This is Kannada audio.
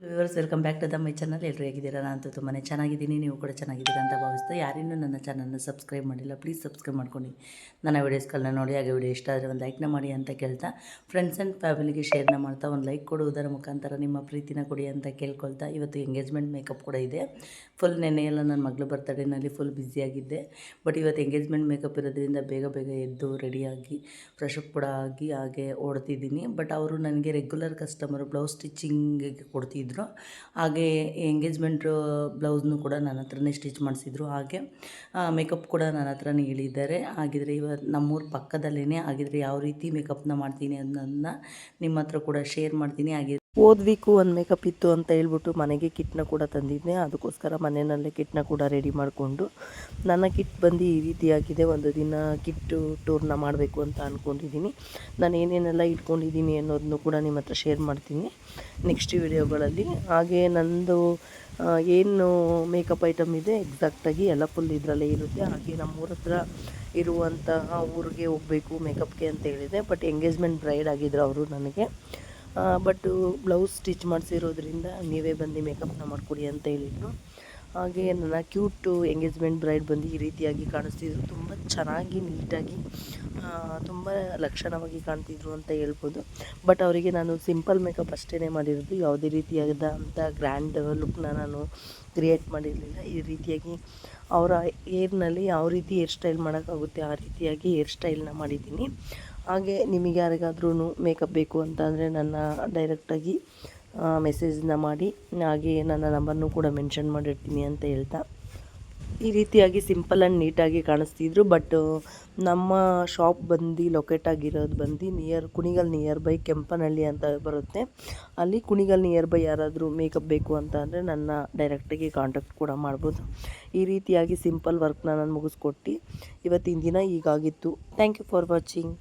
Viewers welcome back to the my channel ಎಲ್ಲರೂ ಹೇಗಿದ್ದೀರಾ? ನಾನು ತುಂಬಾ ಚೆನ್ನಾಗಿದ್ದೀನಿ. ನೀವು ಕೂಡ ಚೆನ್ನಾಗಿದ್ದೀರಾ ಅಂತ ಭಾವಿಸ್ತಾ ಯಾರಿನ್ನೂ ನನ್ನ ಚಾನಲ್ನ ಸಬ್ಸ್ಕ್ರೈಬ್ ಮಾಡಿಲ್ಲ. ಪ್ಲೀಸ್ ಸಬ್ಸ್ಕ್ರೈಬ್ ಮಾಡ್ಕೊಂಡು ನನ್ನ ವೀಡಿಯೋಸ್ಗಳನ್ನ ನೋಡಿ, ಹಾಗೆ ವಿಡಿಯೋ ಇಷ್ಟ ಆದರೆ ಒಂದು ಲೈಕ್ನ ಮಾಡಿ ಅಂತ ಕೇಳ್ತಾ ಫ್ರೆಂಡ್ಸ್ ಆ್ಯಂಡ್ ಫ್ಯಾಮಿಲಿಗೆ ಶೇರ್ನ ಮಾಡ್ತಾ ಒಂದು ಲೈಕ್ ಕೊಡುವುದರ ಮುಖಾಂತರ ನಿಮ್ಮ ಪ್ರೀತಿನ ಕೊಡಿ ಅಂತ ಕೇಳ್ಕೊಳ್ತಾ, ಇವತ್ತು ಎಂಗೇಜ್ಮೆಂಟ್ ಮೇಕಪ್ ಕೂಡ ಇದೆ. ಫುಲ್ ನೆನ್ನೆ ಎಲ್ಲ ನನ್ನ ಮಗಳು ಬರ್ತಡೇನಲ್ಲಿ ಫುಲ್ ಬ್ಯುಸಿಯಾಗಿದ್ದೆ ಬಟ್ ಇವತ್ತು ಎಂಗೇಜ್ಮೆಂಟ್ ಮೇಕಪ್ ಇರೋದ್ರಿಂದ ಬೇಗ ಬೇಗ ಎದ್ದು ರೆಡಿಯಾಗಿ ಫ್ರೆಶ್ ಅಪ್ ಕೂಡ ಆಗಿ, ಹಾಗೆ ಓಡ್ತಿದ್ದೀನಿ. ಬಟ್ ಅವರು ನನಗೆ ರೆಗ್ಯುಲರ್ ಕಸ್ಟಮರ್ ಬ್ಲೌಸ್ ಸ್ಟಿಚಿಂಗಿಗೆ ಕೊಡ್ತಿದ್ರು ಹಾಗೆ ಎಂಗೇಜ್ಮೆಂಟ್ ಬ್ಲೌಸ್ನು ಕೂಡ ನನ್ನ ಹತ್ರನೇ ಸ್ಟಿಚ್ ಮಾಡಿಸಿದ್ರು. ಹಾಗೆ ಮೇಕಪ್ ಕೂಡ ನನ್ನ ಹತ್ರನೇ ಹೇಳಿದ್ದಾರೆ ಹಾಗಿದ್ರೆ ಇವತ್ತು ನಮ್ಮೂರ ಪಕ್ಕದಲ್ಲೇ ಹಾಗಿದ್ರೆ ಯಾವ ರೀತಿ ಮೇಕಪ್ನ ಮಾಡ್ತೀನಿ ಅನ್ನೋದನ್ನ ನಿಮ್ಮ ಹತ್ರ ಕೂಡ ಶೇರ್ ಮಾಡ್ತೀನಿ. ಹಾಗೆ ಹೋದ ಒಂದು ಮೇಕಪ್ ಇತ್ತು ಅಂತ ಹೇಳ್ಬಿಟ್ಟು ಮನೆಗೆ ಕಿಟ್ನ ಕೂಡ ತಂದಿದ್ದೆ. ಅದಕ್ಕೋಸ್ಕರ ಮನೆಯಲ್ಲೇ ಕಿಟ್ನ ಕೂಡ ರೆಡಿ ಮಾಡಿಕೊಂಡು ನನ್ನ ಕಿಟ್ ಬಂದು ಈ ರೀತಿಯಾಗಿದೆ. ಒಂದು ದಿನ ಕಿಟ್ಟು ಟೂರ್ನ ಮಾಡಬೇಕು ಅಂತ ಅಂದ್ಕೊಂಡಿದ್ದೀನಿ ನಾನು ಏನೇನೆಲ್ಲ ಇಟ್ಕೊಂಡಿದ್ದೀನಿ ಅನ್ನೋದನ್ನು ಕೂಡ ನಿಮ್ಮ ಹತ್ರ ಶೇರ್ ಮಾಡ್ತೀನಿ ನೆಕ್ಸ್ಟ್ ವಿಡಿಯೋಗಳಲ್ಲಿ ಹಾಗೆ ನಂದು ಏನು ಮೇಕಪ್ ಐಟಮ್ ಇದೆ ಎಕ್ಸಾಕ್ಟಾಗಿ ಎಲ್ಲ ಫುಲ್ ಇದರಲ್ಲೇ ಇರುತ್ತೆ. ಹಾಗೆ ನಮ್ಮೂರ ಹತ್ರ ಇರುವಂತಹ ಊರಿಗೆ ಹೋಗಬೇಕು ಮೇಕಪ್ಗೆ ಅಂತ ಹೇಳಿದೆ. ಬಟ್ ಎಂಗೇಜ್ಮೆಂಟ್ ಬ್ರೈಡ್ ಆಗಿದ್ರು ಅವರು ನನಗೆ. ಬಟ್ ಬ್ಲೌಸ್ ಸ್ಟಿಚ್ ಮಾಡಿಸಿರೋದ್ರಿಂದ ನೀವೇ ಬಂದು ಮೇಕಪ್ನ ಮಾಡಿಕೊಡಿ ಅಂತ ಹೇಳಿದರು. ಹಾಗೆ ನನ್ನ ಕ್ಯೂಟು ಎಂಗೇಜ್ಮೆಂಟ್ ಬ್ರೈಡ್ ಬಂದು ಈ ರೀತಿಯಾಗಿ ಕಾಣಿಸ್ತಿದ್ರು. ತುಂಬ ಚೆನ್ನಾಗಿ ನೀಟಾಗಿ ತುಂಬ ಲಕ್ಷಣವಾಗಿ ಕಾಣ್ತಿದ್ರು ಅಂತ ಹೇಳ್ಬೋದು. ಬಟ್ ಅವರಿಗೆ ನಾನು ಸಿಂಪಲ್ ಮೇಕಪ್ ಅಷ್ಟೇ ಮಾಡಿರೋದು. ಯಾವುದೇ ರೀತಿಯಾದಂಥ ಗ್ರ್ಯಾಂಡ್ ಲುಕ್ನ ನಾನು ಕ್ರಿಯೇಟ್ ಮಾಡಿರಲಿಲ್ಲ. ಈ ರೀತಿಯಾಗಿ ಅವರ ಏರ್ನಲ್ಲಿ ಯಾವ ರೀತಿ ಹೇರ್ ಸ್ಟೈಲ್ ಮಾಡೋಕ್ಕಾಗುತ್ತೆ ಆ ರೀತಿಯಾಗಿ ಹೇರ್ ಸ್ಟೈಲ್ನ ಮಾಡಿದ್ದೀನಿ. ಹಾಗೆ ನಿಮಗೆ ಯಾರಿಗಾದ್ರೂ ಮೇಕಪ್ ಬೇಕು ಅಂತ ಅಂದರೆ ನನ್ನ ಡೈರೆಕ್ಟಾಗಿ ಮೆಸೇಜ್ನ ಮಾಡಿ, ಹಾಗೆ ನನ್ನ ನಂಬರ್ನು ಕೂಡ ಮೆನ್ಷನ್ ಮಾಡಿರ್ತೀನಿ ಅಂತ ಹೇಳ್ತಾ. ಈ ರೀತಿಯಾಗಿ ಸಿಂಪಲ್ ಆ್ಯಂಡ್ ನೀಟಾಗಿ ಕಾಣಿಸ್ತಿದ್ರು ಬಟ್ ನಮ್ಮ ಶಾಪ್ ಬಂದು ಲೊಕೇಟ್ ಆಗಿರೋದು ಬಂದು near Kunigal near by Kempanahalli ಅಂತ ಬರುತ್ತೆ. ಅಲ್ಲಿ ಕುಣಿಗಲ್ ನಿಯರ್ ಬೈ ಯಾರಾದರೂ ಮೇಕಪ್ ಬೇಕು ಅಂತ ಅಂದರೆ ನನ್ನ ಡೈರೆಕ್ಟಾಗಿ ಕಾಂಟ್ಯಾಕ್ಟ್ ಕೂಡ ಮಾಡ್ಬೋದು. ಈ ರೀತಿಯಾಗಿ ಸಿಂಪಲ್ ವರ್ಕ್ನ ನಾನು ಮುಗಿಸ್ಕೊಟ್ಟು, ಇವತ್ತಿನ ದಿನ ಈಗಾಗಿತ್ತು ಥ್ಯಾಂಕ್ ಯು ಫಾರ್ ವಾಚಿಂಗ್